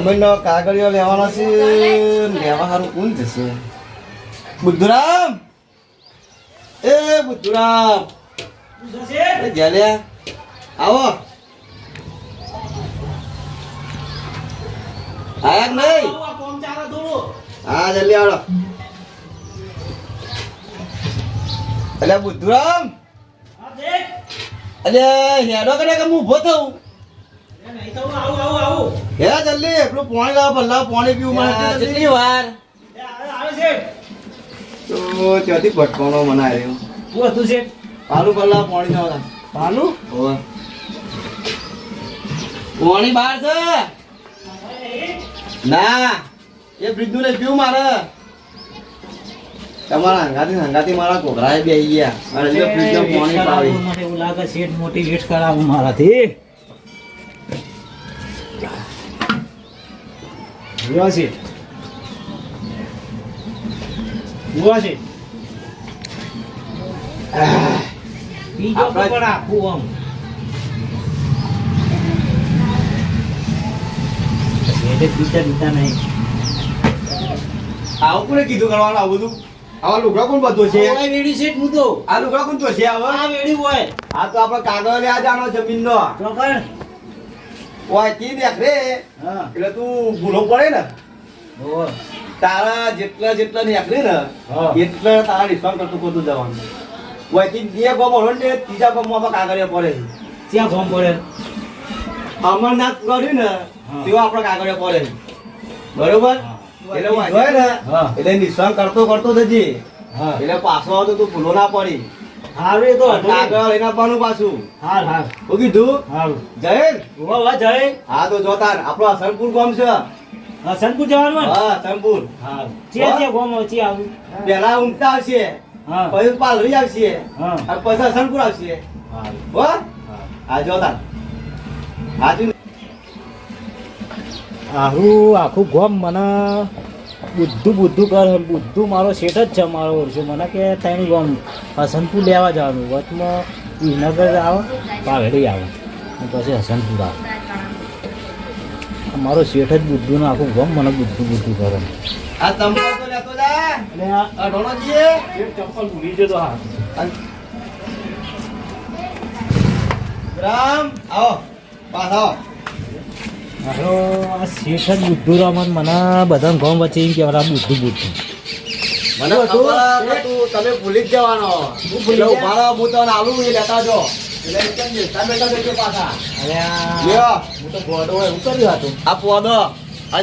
જમીનનો કાગળિયો લેવાનો છે. લેવા સારું કોણ જશે બુદ્ધુરામ! એ બુદ્ધુરામ! જલ્યા આવો. આયા કે નહીં? હા, જલ્દી આવડો. એટલે બુદ્ધુરામ! એટલે હેડો કરે કે હું ઊભો થઉં? હે જલ્દી પેલું પાણી લાવો ભલા પાણી પીવું મને કેટલી વાર? તો ત્યાંથી ભટકાણો મને આવ્યો પાલું ભલા પાણી લાવો. હોવે. પાણી બહાર છે. ના એ બ્રિજનું ને પીવું મારે. તમારા હંગાતી હંગાતી મારા કોકરાએ બે ગયા. મારે જો પાણી પાવી. એવું લાગે શેઠ મોટિવેટ કરાવું મારાથી. જોવા શેઠ જોવા શેઠ પીજો તો આપણા- પણ આખું આમ શેઠે પીતા પીતા નહીં આવું કોને કીધું કરવાનું આવું બધું? આવા લુગડા કોણ બધો છે? આ વેડી છે હું તો આ લુગડા કોણ તો છે આ હવે વેડી હોય. આ તો આપણે કાગળ આ જાણો જમીન નો તો કર કી દેખ રે? એટલે તું ભૂલો પડે ને? તારા જેટલા જેટલા નીકળે ને. એટલા તારા ડિસ્કાઉન્ટ કરતું કરતું જવાનું. વાંચી બે ગોમ હોય ને ત્રીજા ગોમમાં આપણે કાગળિયા પડે ત્યાં ગોમ પડે? અમરનાથ કર્યું ને તેઓ તેવા આપણે કાગળિયા પડે. બરોબર. એટલે વાંચી ને એટલે નિશાન કરતો કરતો જજે. એટલે પાછો આવતો તું ભૂલો ના પડી. હારું એ તો કાગળ એના પાનું પાછું. હાર હાર. હું કીધું? હારું. જયેન વાહ વાહ જય હા તો જોતાર આપણો હસનપુર ગામ છે. હસનપુર જવાનું હા હસનપુર હા ચે ચે ગોમ છે આવું. પેલા ઉમટા આવશે. હા. પછી પાલરી આવશે. હા. પછી હસનપુર આવશે. હા? હો હા. જોતાર જોતા આહુ આખું ગોમ મને બુદ્ધું બુદ્ધું કર બુદ્ધું મારો સેટ જ છે મારો ઓળખ્યો મને કે ત્રણ ગમ હસનપુર લેવા જવાનું. વચમાં વિનગર આવો પાઘડી આવો. પછી હસનપુર આવો. મારો શેઠ જ બુદ્ધુનું આખું ગમ મને બુદ્ધું બુદ્ધું કરે. આ ચંપલ તો લેતો જા. આ ભૂલી જતો હા. રામ આવો પાછા આવો. મારો આ શેઠ જ બુદ્ધું રમન મને બધા ગોમ વચ્ચે એમ કહેવાય બુદ્ધુ બુદ્ધુ. મને ખબર તું તમે ભૂલી જ જવાનો. હું ભૂલી જાઉં મારા હું તને આલું એ લેતા જો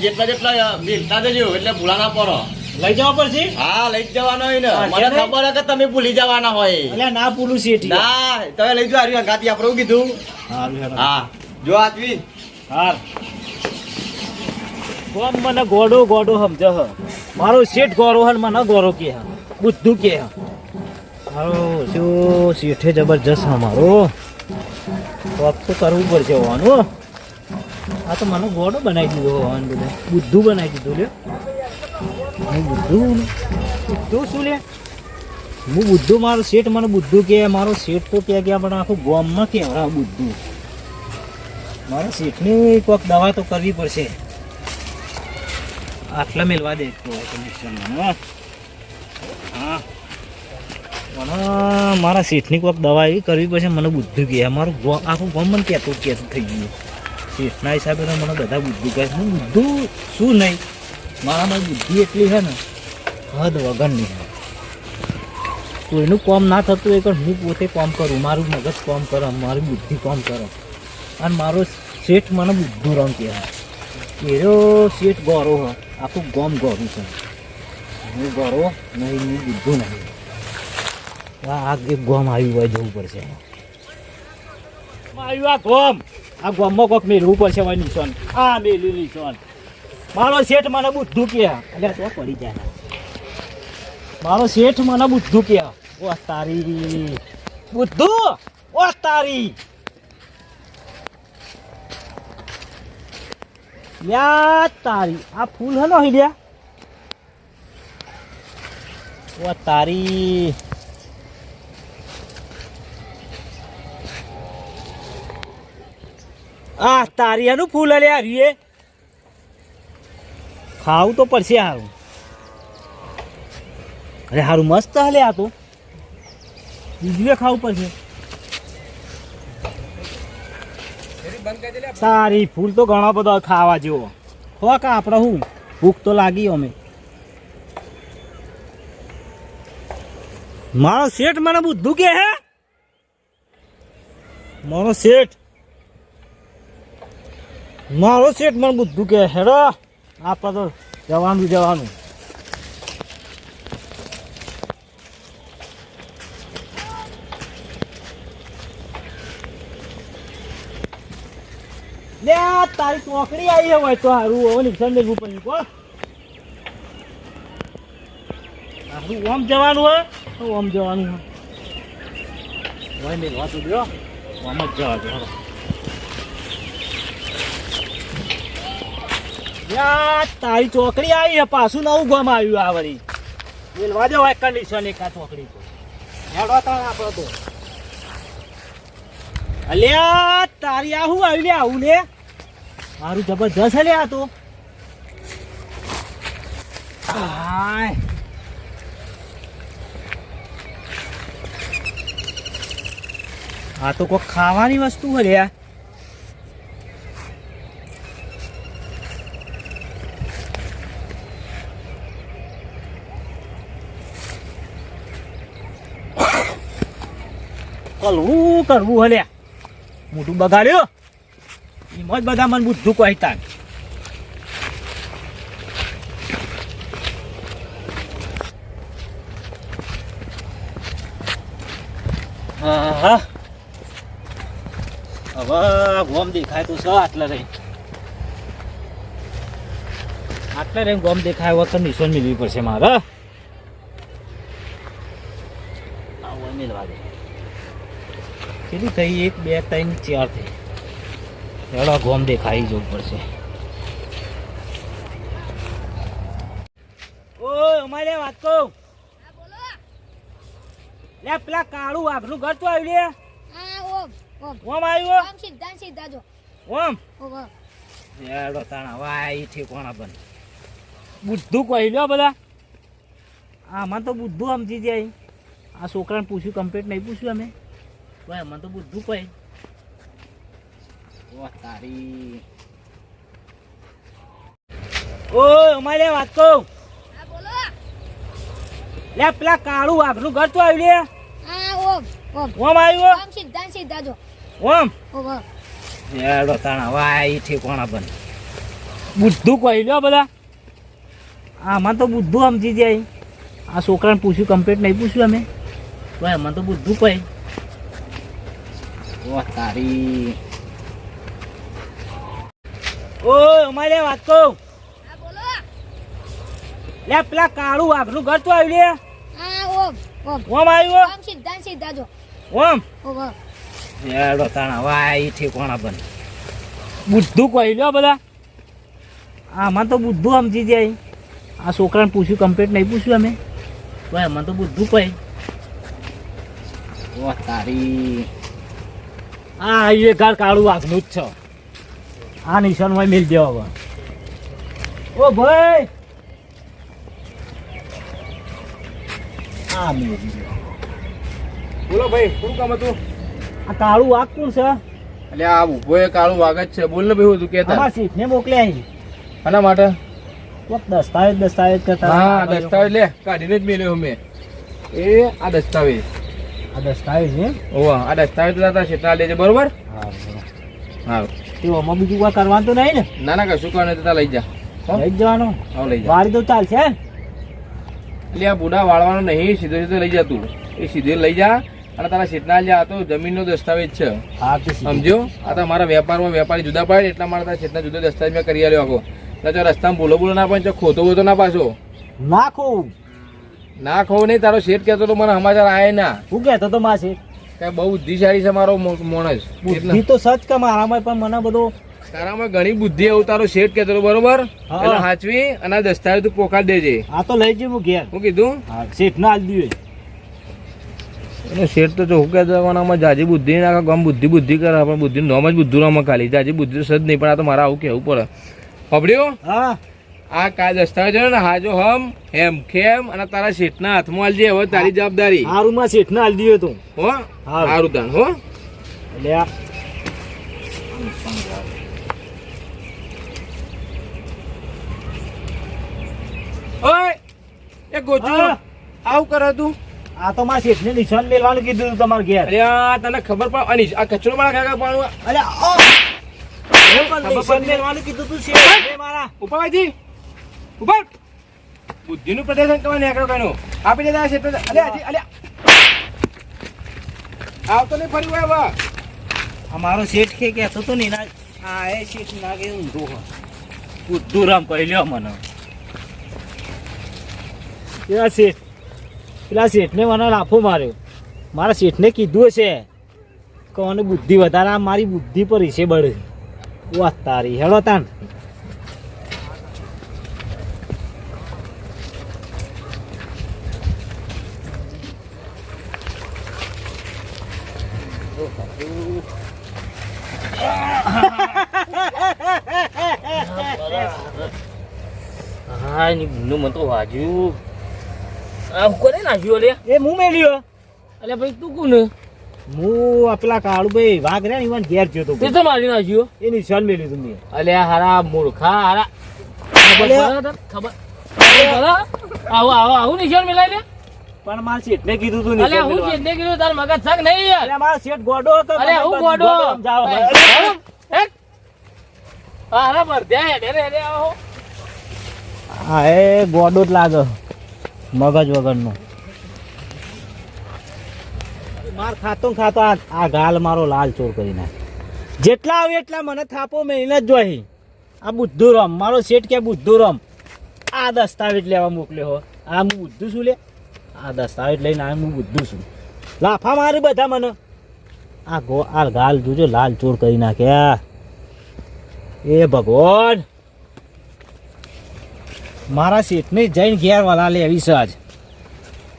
જેટલા જેટલા મિલતા જજો એટલે ભૂલાના પડો લઈ જવા પડશે? હા લઈ જવાનો હોય ને મને ખબર કે તમે ભૂલી જવાના હોય. ના ભૂલું છે ના તમે લઈ જો હારી ગાતી આપણું કીધું. હા જો આજવી હાર. કોમ મને ગોડો ગોડો સમજો હ. મારો શેઠ ગોરો હન મને ગોરો કે હ. બુદ્ધુ કે હ. મારો શું શેઠે જબરજસ્ત હ મારો. તો કરવું પડશે હોવાનું આ તો મને ગોડો બનાવી દીધો હોવાનું બધું. બુદ્ધુ બનાવી દીધું લે હું બુદ્ધુ બુદ્ધુ શું લે? હું બુદ્ધુ, મારો શેઠ મને બુદ્ધુ કે મારો શેઠ તો કે ગયા પણ આખું ગોમમાં કેવડા બુદ્ધુ. મારા શેઠની કોઈક દવા તો કરવી પડશે. આટલા મેળવા દે મને હા. મારા શેઠની કોઈક દવા એવી કરવી પડશે, મને બુદ્ધું કહે મારું આખું ગમ મને કહેતું કહેતું થઈ ગયું. શેઠના હિસાબે તો મને બધા બુદ્ધું કહે હું બુદ્ધું શું નહીં? મારામાં બુદ્ધિ એટલી છે ને, હદ વગરની છે. કોઈનું કોમ ના થતું હોય પણ હું પોતે કોમ કરું, મારું મગજ કોમ કરો, મારી બુદ્ધિ કોમ કરો. અને મારો શેઠ મને બુદ્ધું રંગ કહેવાય એરો શેઠ ગોરો હ. આખું ગોમ ગોરું છે. હું ગોરો નહીં હું બુદ્ધું નહીં. આ એક ગોમ આવ્યું હોય જવું પડશે. આવ્યું આ ગોમ. આ ગોમમાં કોક મેળવું પડશે હોય નિશાન. આ મેળ્યું નિશાન. મારો શેઠ મને બુદ્ધું કે એટલે તો પડી જાય. મારો શેઠ મને બુદ્ધું કે ઓ તારી. બુદ્ધુ ઓ તારી. યા તારી, આ ફૂલ હનો હિલ્યા ઓ તારી. આ તારી એનું ફૂલ હલ્યા રીએ ખાવું તો પડશે સારું અરે સારું મસ્ત હલે આ તો. બીજું ખાવું પડશે. સારી ફૂલ તો ઘણા બધા ખાવા જેવો. હો કા આપણે હું? ભૂખ તો લાગી અમે. મારો શેઠ મને બુદ્ધું કે હે? મારો શેઠ. મારો શેઠ મને બુદ્ધું કે હેરો આપણે તો જવાનું જવાનું. લે તારી ચોકડી આવી હોય તો સારું હવે નિશાન લેવું પડ્યું કો સારું ઓમ જવાનું હોય તો ઓમ જવાનું હોય હોય મેળવા વાત ઉડ્યો ઓમ જ જવા દો. તારી ચોકડી આવી છે પાછું નવું ગમ આવ્યું આ વળી. મેલવા દો હોય કન્ડિશન એક આ ચોકડી તો હેડો તાણ આપણો તો. અલ્યા તારી આ શું આવ્યું લે આવું લે? મારું જબરજસ્ત હે લે આ તો. આ તો કોઈ ખાવાની વસ્તુ હે લે કલવું કરવું હલ્યા મોટું બગાડ્યો. એમાં જ બધા મને બુદ્ધું કોઈ હા. હવે ગોમ દેખાય તો છે આટલે રહી. આટલે રહી ગોમ દેખાય વખત નિશાન મેળવી પડશે મારે. કેટલી થઈ? એક બે ત્રણ ચાર થઈ. એડો ગોમ દેખાઈ જવું પડશે. ઓય અમારે વાત કહો. લે પેલા કાળું વાઘનું ઘર તો આવ્યું લે. હા ઓમ ઓમ. ઓમ આવ્યું? આમ સીધા સીધા જો. ઓમ? ઓમ ઓમ. એડો તાણા વાય ઠેકોણા બન? બુદ્ધું કહી લ્યો બધા. આમાં તો બુદ્ધું સમજી જાય. આ છોકરાને પૂછ્યું કમ્પ્લીટ નહીં પૂછ્યું અમે. ભાઈ આમાં તો બુદ્ધું કહે. ઓ તારી. અમારે વાત કહું. લે પેલા કાળું વાઘનું ઘર તો આવ્યું લે. હા ઓમ ઓમ. ઓમ આવ્યું આમ સીધા સીધા જો. ઓમ? ઓમ ઓમ. એડો તાણા વાય ઠેકોણા બન બુદ્ધું કહી લ્યો બધા. આમાં તો બુદ્ધું સમજી જાય. આ છોકરાને પૂછ્યું કમ્પ્લીટ નહીં પૂછ્યું અમે. તો એમાં તો બુદ્ધું કહી. તારી. ઓય અમારે વાત કહું. લે પેલા કાળું વાઘનું ઘર તો આવ્યું લે. હા ઓમ ઓમ ઓમ આવ્યું આમ સીધા સીધા ઓમ ઓમ ઓમ. એડો તાણા વાય ઠેકોણા બન કહી લ્યો બધા. આમાં તો બુદ્ધું સમજી જાય. આ છોકરાને પૂછ્યું કમ્પ્લીટ નહીં પૂછ્યું અમે. તો એમાં તો બુદ્ધું કહી. ઓ તારી. આ એ ઘર કાળું વાઘનું જ છે. આ નિશાનમાં મેળ દેવા હવે. ઓ ભાઈ! આ મિલ બોલો ભાઈ શું કામ હતું? આ કાળું વાઘ કોણ છે? એટલે આ ઊભો એ કાળું વાગ જ છે. બોલ ને ભાઈ હું તું હા સીટ ને મોકલ્યા અહીં. આના માટે? કોક દસ્તાવેજ દસ્તાવેજ કરતા હા દસ્તાવેજ લે. કાઢીને જ મેલ્યો મેં એ આ દસ્તાવેજ. આ દસ્તાવેજ છે ઓવા આ દસ્તાવેજ લાતા છે તા લેજે બરોબર? હા તે આમાં બીજું કોઈ કરવાનું તો નહીં ને. ના ના કશું નહીં તો લઈ જા. લઈ જવાનું. આવ લઈ જા. વાળી તો ચાલશે એટલે આ બુડા વાળવાનો નહીં સીધો સીધો લઈ જા તું. એ સીધે લઈ જા અને તારા ક્ષેત્રના જા આ તો જમીનનો દસ્તાવેજ છે. હા સમજો આ તો મારા વેપારમાં વેપારી જુદા પડે એટલા મારા તારા ક્ષેત્રના જુદા દસ્તાવેજ મેં કરી આલ્યો આખો. એટલે જો રસ્તામાં બોલો બોલો ના પણ ખોતો બોતો ના પાછો. નાખો ના ખોવ નહીં તારો શેઠ કહેતો તો મને સમાચાર આવે ના. હું કહેતો તો માસે બહુ બુદ્ધિશાળી છે મારો માણસ. બુદ્ધિ તો સચ કે મારામાં પણ મને બધો તારામાં ઘણી બુદ્ધિ એવું તારો શેઠ કેતો બરોબર? એટલે હાચવી અને આ દસ્તાવેજ તું પોકાડ દેજે. આ તો લઈ જઈ હું ઘેર. હું કીધું? શેઠ ના આજ દીવે એનો શેઠ તો ચોખ્ખું કહેતો આમાં જાજી બુદ્ધિ નાખે ગમ બુદ્ધિ બુદ્ધિ કરે પણ બુદ્ધિ નોમ જ બુદ્ધુ નામ ખાલી. જાજી બુદ્ધિ સજ નહીં પણ આ તો મારે આવું કેવું પડે. પબડ્યો હા. આ કાય દસ્તાવેજ ને હાજો હમ હેમ ખેમ અને તારા શેઠના હાથમાં આલજે હવે તારી જવાબદારી. હારું માં શેઠને આલ દીધો તું હો? હારું. તાન હો? એટલે આ ઓય એ ગોચુ આવું કરે તું. આ તો મારા શેઠને નિશાન મેળવાનું કીધું તું તમારે ઘેર. અરે તને ખબર પણ અનિશ આ કચરો મારા કાકા પાડવા અરે ઓ! પણ મેળવાનું કીધું તું શેઠ. મારા ઉપર વાજી ઉપર બુદ્ધિનું પ્રદર્શન કરવા નીકળો કાનો આપી દેતા છે અલે હજી અલે આવતો નહીં ફરી હોય હવે. અમારો શેઠ કે કહેતો તો નહીં ના આ એ શેઠ ના કે ઊંધું હોય. બુદ્ધું રામ કહી લ્યો મને. પેલા શેઠ પેલા શેઠને મને લાફો માર્યો. મારા શેઠને કીધું હશે. કે મને બુદ્ધિ વધારે આ મારી બુદ્ધિ પર હિસે બળે. વાહ તારી હેડો તાન. હા ગુનો મને તો વાજ્યું આમ કોને નાખ્યું લે એ હું મેલ્યો અલે ભાઈ તું કોને? હું આ પેલા કાળુભાઈ વાઘ રહ્યા ને ઈવન ઘેર ગયો તો તે તો મારી નાખ્યું એ નિશાન મેલ્યું તું મેં. અલે આ હારા મૂર્ખા હારા. ખબર? ખબર? આવું આવું આવું નિશાન મિલાય લે. પણ માર શેઠ ને કીધું તું અલ્યા હું શેઠ ને કીધું તાર મગજ સગ નહીં યાર. અલ્યા માર શેઠ ગોડો હતો અલ્યા હું ગોડો જાવ. અરે? હેટ. હા હારા ભરત્યા રે આવો. હા એ ગોડો જ લાગે મગજ વગરનો. માર ખાતો ખાતો આ ગાલ મારો લાલ ચોર કરી નાખે. જેટલા આવે એટલા મને થાપો મેળીને જ જોઈ આ બુદ્ધુરામ મારો શેઠ કે બુદ્ધુરામ આ દસ્તાવેજ લેવા મોકલ્યો હો. આ હું બુદ્ધુ શું લે. આ દસ્તાવેજ લઈને આ હું બુદ્ધું છું. લાફા મારે બધા મને. આ ગો આ ગાલ જોજો લાલ ચોર કરી નાખ્યા એ ભગવાન. મારા શેઠને જઈને ઘેર વાલા લેવી છે આજ.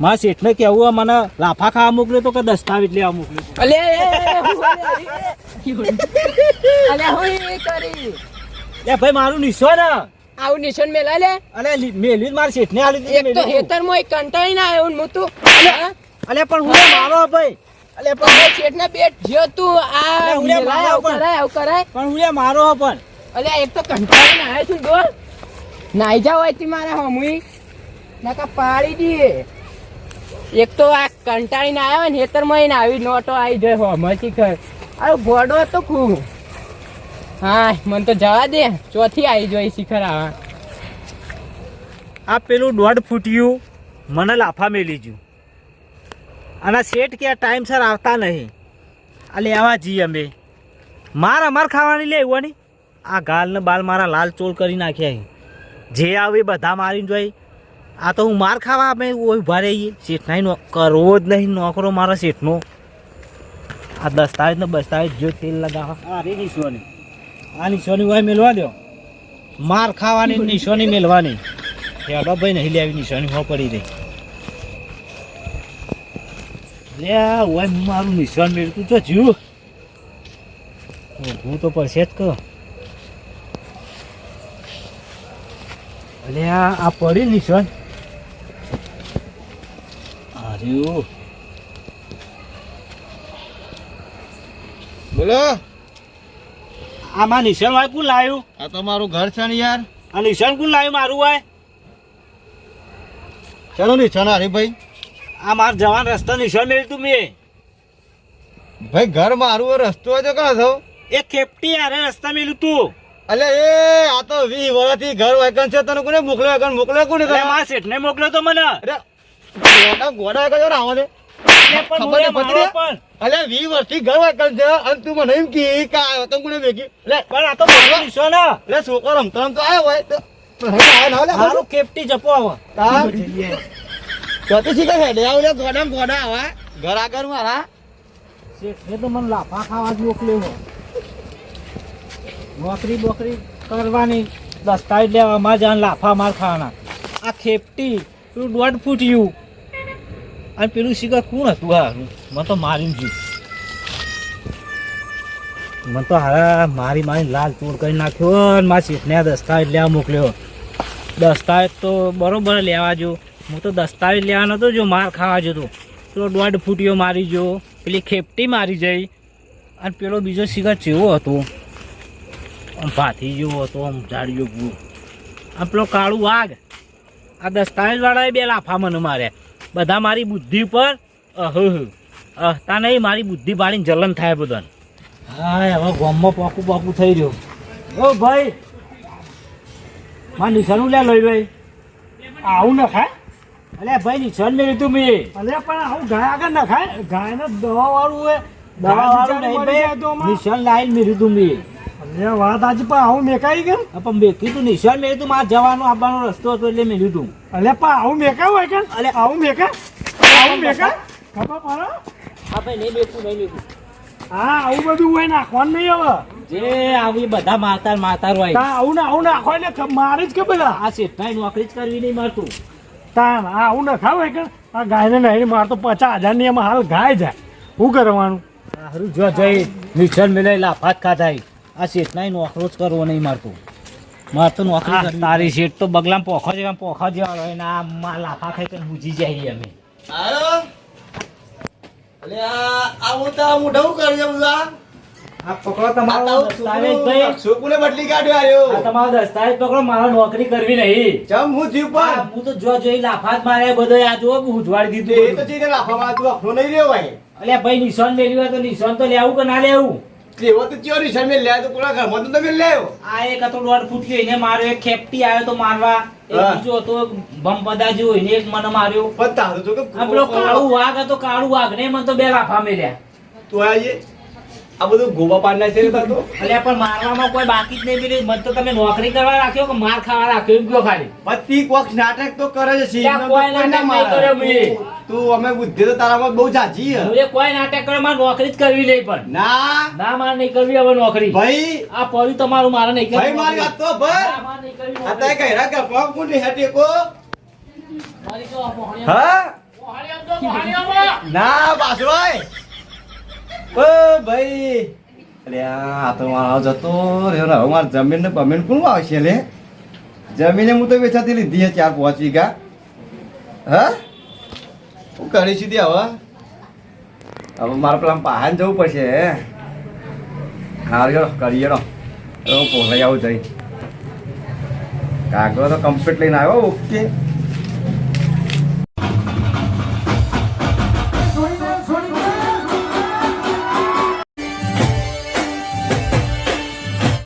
મારા શેઠને કેવું હોય મને લાફા ખાવા મોકલ્યો તો કે દસ્તાવેજ લેવા મોકલ્યો ભાઈ મારું નિશો ને. આવું નિશાન મેલા લે. અલે મેલી માર જ ને આલી એક તો હેતર એક કંટાળી ના આવ્યો ને હું તું. અલે પણ હું મારો ભાઈ. અલે પણ પણ શેઠને બેટ જો તું. આ હું મારો પણ. કરાય આવું કરાય. પણ હું મારો પણ. અલે એક તો કંટાળી ના આવ્યો છું ડોર નાઈ જાવ હોય મારા હમુઈ. નાકા પાડી દીએ. એક તો આ કંટાળી ના આવ્યો ને હેતરમાં એને આવી નોટો આવી જાય હમથી ખર અરે ગોડો તો ખૂબ. હા મને તો જવા દે. ચોથી આવી જોઈ શિખર આવા. આ પેલું દોઢ ફૂટ્યું મને લાફા મેલી ગયું અને શેઠ કે ટાઈમસર આવતા નહીં. આ લેવા જઈએ અમે. માર અમાર ખાવાની લેવાની આ ગાલને બાલ મારા લાલ ચોલ કરી નાખ્યા છે. જે આવે એ બધા મારીને જોઈ. આ તો હું માર ખાવા અમે ઊભા રહીએ. શેઠના નો કરવો જ નહીં નોકરો મારા શેઠનો. આ દસ્તાવેજ ને બસ્તાવેજ જો તેલ લગાવવા આ રે આ નિશોની હોય મેલવા દો માર ખાવાની નિશોની મેલવાની. હેડો ભાઈ નહીં લેવી નિશોની હો પડી રહી. લે આ ઓય હું મારું નિશાન મેળતું તો જીવ. હું તો પડશે જ કહો અલે આ પડી નિશાન અરે બોલો. આમાં નિશાન ભાઈ કોણ લાવ્યું આ તો મારું ઘર છે ને યાર. આ નિશાન કોણ લાવ્યું મારું ભાઈ ચાલો નિશાન હરીભાઈ આ માર જવાન રસ્તા નિશાન મેળતું મેં. ભાઈ ઘર મારું રસ્તો હોય તો કાં થયો એ ખેપટી આરે રસ્તા મેળ્યું તું. અલે એ આ તો વી વર્ષથી ઘર વાયકન છે તને કોને મોકલ્યો? વાયકન મોકલ્યો કોને મારા શેઠને મોકલ્યો તો મને. અરે ગોડા ગોડા વાયકન આવો દે ખબર અલે વર્ષથી ઘર વાયકન છે અને તું મને એમ કી કે આ તને લે પણ આ તો મારો નિશાન હે. લે છોકરો રમતો રમતો આવ્યો હોય. તો નહીં આયા ના લે મારું કેપટી જપો આવો. તો તો શીખે હેડે આવ લે ગોડા ગોડા આવા. ઘર આગળ મારા શેઠને તો મને લાફા ખાવા જ મોકલ્યો. નોકરી બોકરી કરવાની દસ્તાવેજ લેવા માં જાન લાફા માર ખાવાના. આ ખેપટી તું દોઢ ફૂટ્યું અને પેલું સિગર કોણ હતું? હા, મને તો મારી જ મને તો હારા મારી મારી લાલ ચોર કરી નાખ્યો અને મારા શીખને દસ્તાવેજ લેવા મોકલ્યો દસ્તાવેજ તો બરોબર લેવા જો. હું તો દસ્તાવેજ લેવાનો હતો જો, માર ખાવા જતો. પેલો દોઢ ફૂટીઓ મારી જો પેલી ખેપટી મારી જઈ અને પેલો બીજો શિકાર જેવો હતો? આમ ભાથી જેવો હતો, આમ ઝાડીઓ ભૂ આ પેલો કાળું વાઘ. આ દસ્તાવેજવાળાએ બે લાફા મને માર્યા. બધા મારી બુદ્ધિ પર અહ અહતા નહીં મારી બુદ્ધિ પાડીને જલન થાય બધાને. હા હવે ગોમમાં પાકું પાકું થઈ રહ્યું ઓ ભાઈ. માં નિશાનું લે લઈ ભાઈ. આવું ન ખાય. અલે ભાઈ નિશાન મેં લીધું મેં. અલે પણ આવું ગાય આગળ ન ખાય. ગાયને દવા વાળું હોય દવા વાળું નહીં ભાઈ. નિશાન લાઈન મેં લીધું મેં. અલે વાત આજે પણ આવું મેકાઈ ગયું? પણ મેં કીધું નિશાન મેં લીધું મારે જવાનો આવવાનો રસ્તો હતો એટલે મેં લીધું. અલે પણ આવું મેકાય હોય કે? અલે. આવું મેકાય? આવું મેકાય? ખબર પડે? હા ભાઈ નહીં મેકું નહીં મેકું હા આવું બધું હોય નાખવાનું નહીં હવે. જે આવી બધા માતાર માતાર હોય. તા આવું ને આવું નાખો એટલે મારે જ કે બધા આ શેઠનાઈ નોકરી જ કરવી નહીં મારતું. તામ આ આવું ન ખાવ હોય કે? આ ગાયને નહીં મારતો પચાસ હજારની એમાં હાલ ગાય જાય. શું કરવાનું? હારું જો જઈ નિશાન મેલે લાફાત ખાધાઈ આ શેઠનાઈ નોકરો જ કરવો નહીં મારતું મારે તો નોકરી. તારી શેઠ તો બગલામાં પોખો જેવા પોખા જેવા હોય ને આ લાફા ખાઈ કરીને બુજી જાય અમે. મારે નોકરી કરવી નહીં. ચમ હું જીવ હું તો જો જોઈ લાફાત માર્યા બધો આ જો ઉજવાડી એ તો ચીને લાફામાં તું નહીં રહ્યો ભાઈ અલ્યા ભાઈ નિશાન મેળવ્યું હોય તો નિશાન તો લેવું કે ના લેવું? તો ચિયો નિશાન મેં તો કોના ઘરમાં તો તમે લેવો આ એક હતો દોઢ ફૂટ એને માર્યો એક ખેપટી આવ્યો તો મારવા. બીજો હતો બમપદા જેવો એને એક મને માર્યો. પણ તારું તો કે કાળું વાઘ હતો કાળું વાઘ ને મને તો બે લાફા મેલ્યા. તું આવીએ આ બધું ગોબા પાડ ના છે તો અલ્યા પણ મારવામાં કોઈ બાકી જ નહીં પેલી મત તો તમે નોકરી કરવા રાખ્યો કે માર ખાવા રાખ્યો? એમ કયો ખાલી? પતિ કોક નાટક તો કરે છે શીખ કોઈ નાટક નહીં કર્યો મેં. તું અમે બુદ્ધિ તો તારામાં બહુ જાજી હે. હું કોઈ નાટક કરે મારે નોકરી જ કરવી નહીં પણ. ના. ના મારે નહીં કરવી હવે નોકરી. ભાઈ. આ પડ્યું તમારું મારે નહીં કરવી ભાઈ મારી વાત તો ભર આ કહેરા પગ મુંડી હેઠે કો? મારી તો હા? તો. ના બાસભાઈ ઓ ભાઈ. અરે આ તો મારો જતો રહ્યો. ને હવે મારે જમીન ને બમીન કોણ આવશે લે? જમીને હું તો વેચાતી લીધી છે ચાર પાંચ વીઘા. હા? હું કરી સીધી હવે? હવે મારે પેલા પહાડ જવું પડશે હાર કરીએ રો હું પોલાઈ આવું જઈ. કાગળ તો કમ્પ્લીટ લઈને આવ્યો, ઓકે.